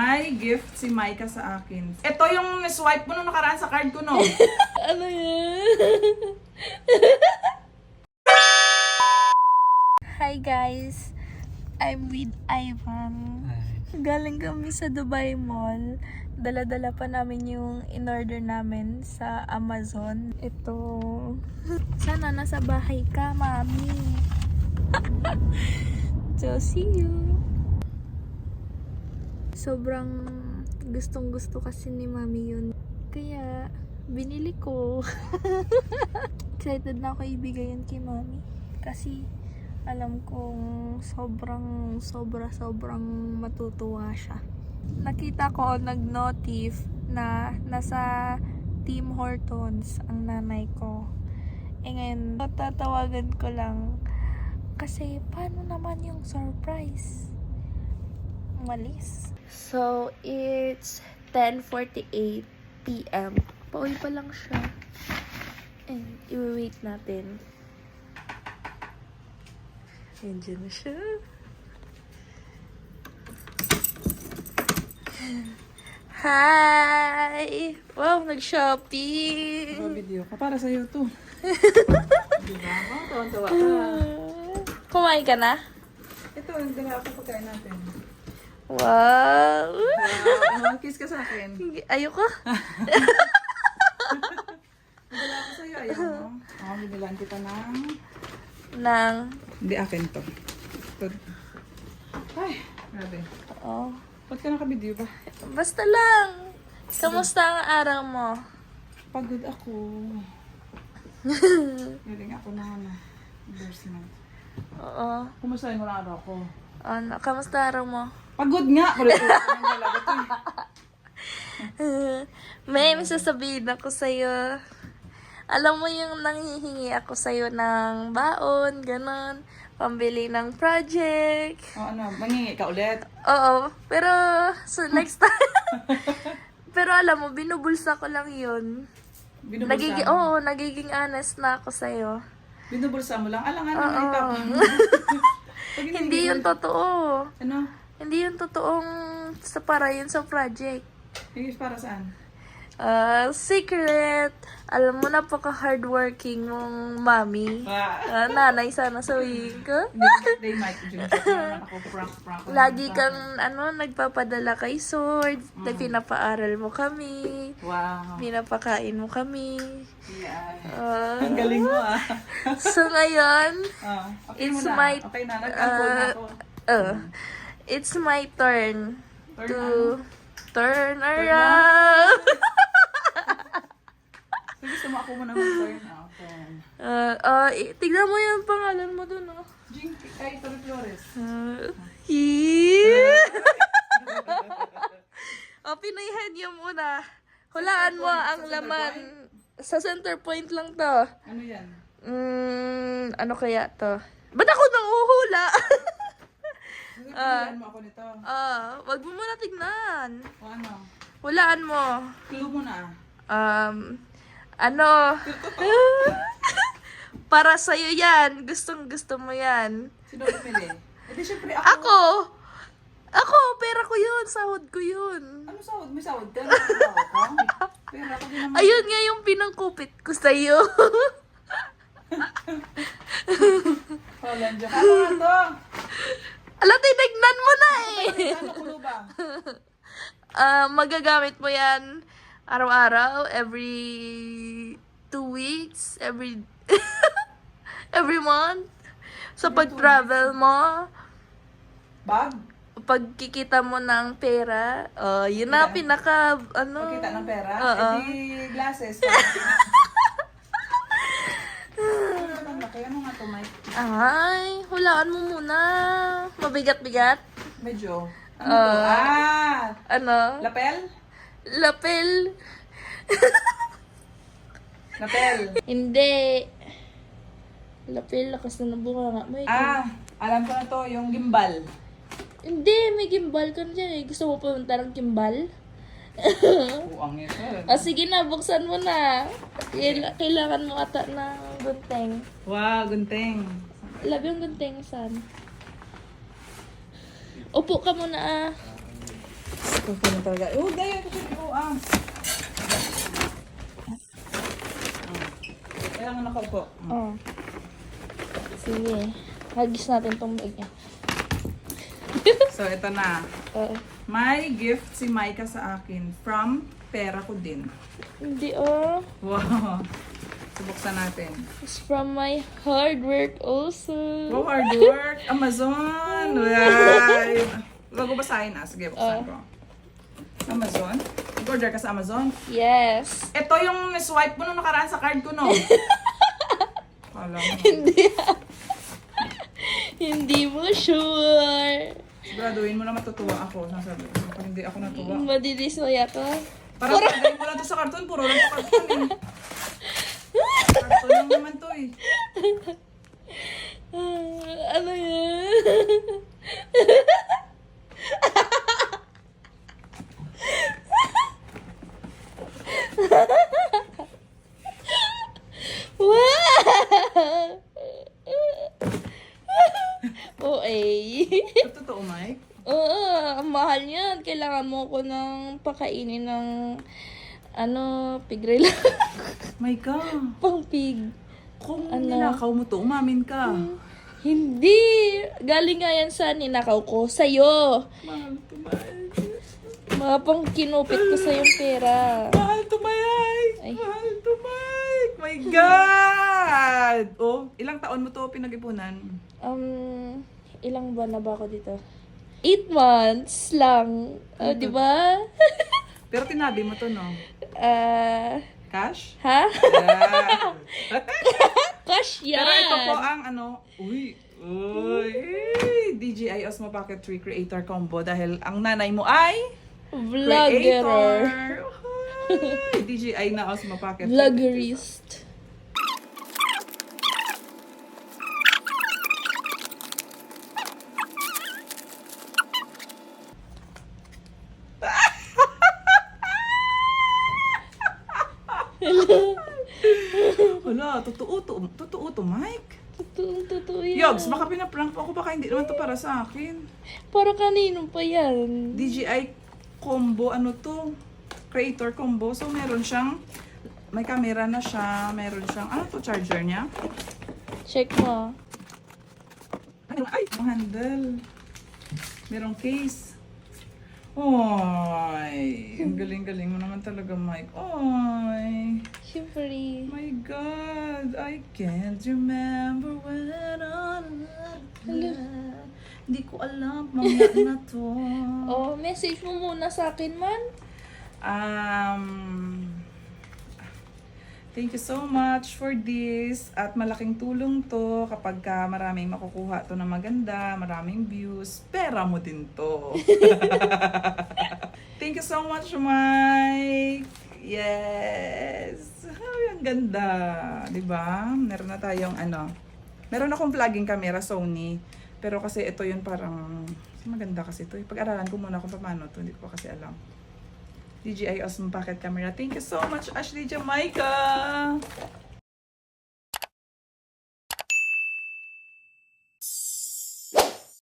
May gift si Maika sa akin. Ito yung swipe mo nung nakaraan sa card ko, no? Ano yan? Hi guys! I'm with Ivan. Galing kami sa Dubai Mall. Dala-dala pa namin yung in-order namin sa Amazon. Ito. Sana nasa bahay ka, mami. so, see you. Sobrang gustong gusto kasi ni mami yun. Kaya, binili ko. Excited na ako ibigay yun kay mami. Kasi, alam kong sobrang, sobra, sobrang matutuwa siya. Nakita ko nag-notif na nasa Team Hortons ang nanay ko. E ngayon, tatawagan ko lang kasi paano naman yung surprise? Malis. So, it's 10.48 p.m. Pauwi pa lang siya. And, i-wait natin. Nandiyan na siya. Hi! Wow, nag-shopping! video ka. Para sa'yo to. diba? Tawa-tawa ka. Kumain ka na? Ito, nagdala ako pagkain natin. Wow! Wow, kiss ka sa akin. Ayoko. Nagdala ako sa'yo. Ayaw mo. Oh, binilan kita ng... Nang, Hindi, akin to. Ito. Ay, grabe. oh. Ba't ka nakabideo ba? Basta lang. Kamusta ang araw mo? Pagod ako. Galing ako na ano. Endorsement. Oo. Kumusta yung araw ko? Ano, kamusta araw mo? Pagod nga! Eh. May, may sasabihin ako sa'yo. Alam mo yung nanghihingi ako sa'yo ng baon, ganon. Pambili ng project. O ano, mangingi ka ulit? Oo, pero so next time. pero alam mo, binubulsa ko lang yun. Binubulsa Nagiging, mo? oo, nagiging honest na ako sa'yo. Binubulsa mo lang? Alang Oo. na. Pag Hindi yun totoo. Ano? Hindi yun totoong sa para yun sa project. Yung para saan? Ah, secret. Alam mo, napaka-hardworking mong mami. Ah. Ah, nanay sana sabihin ko. Birthday mic. Joke naman ako. Prank, prank. Lagi kang, ano, nagpapadala kay Sword. Mm. Pinapaaral mo kami. Wow. Pinapakain mo kami. Yeah. Ah, Ang galing mo ah. so ngayon, Ah, okay It's na. my- Okay na, nag-unfold na ah, ako. uh, it's my turn Turn to ano? turn around. Gusto mo ako muna mag-turn out. Turn. Ah, i- tignan mo yung pangalan mo dun, oh. Jing, kay Toro Flores. Uh, yeah. o, Pinoy niyo muna. Hulaan mo ang laman. Sa center point lang to. Ano yan? Mm, ano kaya to? Ba't ako nang uhula? Sige, pilihan mo ako nito. ah, wag mo muna tignan. O ano? Hulaan mo. Clue mo na. Um, ano? Para sa'yo yan. Gustong gusto mo yan. Sino pumili? Eh di syempre ako. Ako! Ako, pera ko yun. Sahod ko yun. Ano sahod? May sahod ka? May sahod ka? Pero ako din naman. Ayun nga yung pinangkupit ko sa'yo. Wala dyan. Ano nga to? Ala, tinignan mo na eh. Ano kulo ba? Ah, magagamit mo yan araw-araw, every two weeks, every every month. Sa pag-travel mo, Bag? pag kikita mo ng pera, oh, yun na Ilan? pinaka, ano. Pagkita ng pera? Oo. Eh di glasses. Ano ba? Kaya ano nga to, Mike? Ay, hulaan mo muna. Mabigat-bigat. Medyo. Ano to? Ah! Ano? Lapel? Lapel. Lapel. Hindi. Lapel, lakas na ng bunga nga. May Ah! Alam ko na to, yung gimbal. Hindi, may gimbal ka na dyan eh. Gusto mo pumunta ng gimbal? Uang ito. O sige na, buksan mo na. Kaila- Kailangan mo ata ng gunteng. Wow, gunting. Love yung gunteng, saan? Upo ka muna ah. Ito Kukunin talaga. Oh, dahil ito siya. Oh, ah. Kaya nga nakaupo. Oh. Sige. Hagis natin tong bag niya. So, ito na. Oo. May gift si Maika sa akin from pera ko din. Hindi oh. Wow. Subuksan natin. It's from my hard work also. Wow, hard work. Amazon. Huwag ko basahin ah. Sige, buksan Ah. ko. Amazon? Nag-order ka sa Amazon? Yes. Ito yung swipe mo nung nakaraan sa card ko, no? Kala mo. Hindi. Hindi mo sure. Siguraduhin mo na matutuwa ako. Sasabi ko, kapag hindi ako natuwa. Madilis mo yata. Parang pagdating mo lang to sa karton, puro lang to karton eh. Karton lang naman to eh. Ah, ano yan? wow! Okay. Ito totoo, Mike. Oo, ang mahal yan. Kailangan mo ko ng pakainin ng ano, pig rela. Mike Pang pig. kung Ano? ninakaw mo to, umamin ka. Hindi! Galing nga yan sa ninakaw ko. Sa'yo. Mahal Mike. Mga pang kinupit ko sa yung pera. Mahal Mike. Ay. Mahal Mike. My God! Oh, ilang taon mo to pinag-ipunan? Um, ilang buwan na ba ako dito? Eight months lang. Oh, di ba? Pero tinabi mo to, no? Ah, Cash? ha? Cash yan! Pero ito po ang ano, uy, uy, DJI Osmo Pocket 3 Creator Combo dahil ang nanay mo ay Vlogger. creator. DJI na Osmo Pocket. Vloggerist. Hala, totoo to, totoo to, Mike. Totoo, totoo yan. Yogs, baka pinaprank pa ako, baka hindi naman to para sa akin. Para kanino pa yan? DJI combo, ano to? Creator combo. So, meron siyang, may camera na siya, meron siyang, ano to, charger niya? Check mo. Ay, ay, handle. Merong case. Oy, ang galing-galing mo naman talaga, Mike. Oy, Siyempre. my God, I can't remember when I Hello. Hindi ko alam, mamaya na to. Oh, message mo muna sa akin man. Um, thank you so much for this. At malaking tulong to kapag ka maraming makukuha to na maganda, maraming views. Pera mo din to. thank you so much, Mike. Yes. Ang ganda. 'Di ba? Meron na tayong ano. Meron akong vlogging camera Sony. Pero kasi ito yun parang maganda kasi ito. Pag-aralan ko muna kung paano to. Hindi ko kasi alam. DJI Osmo Pocket Camera. Thank you so much, Ashley Jamaica!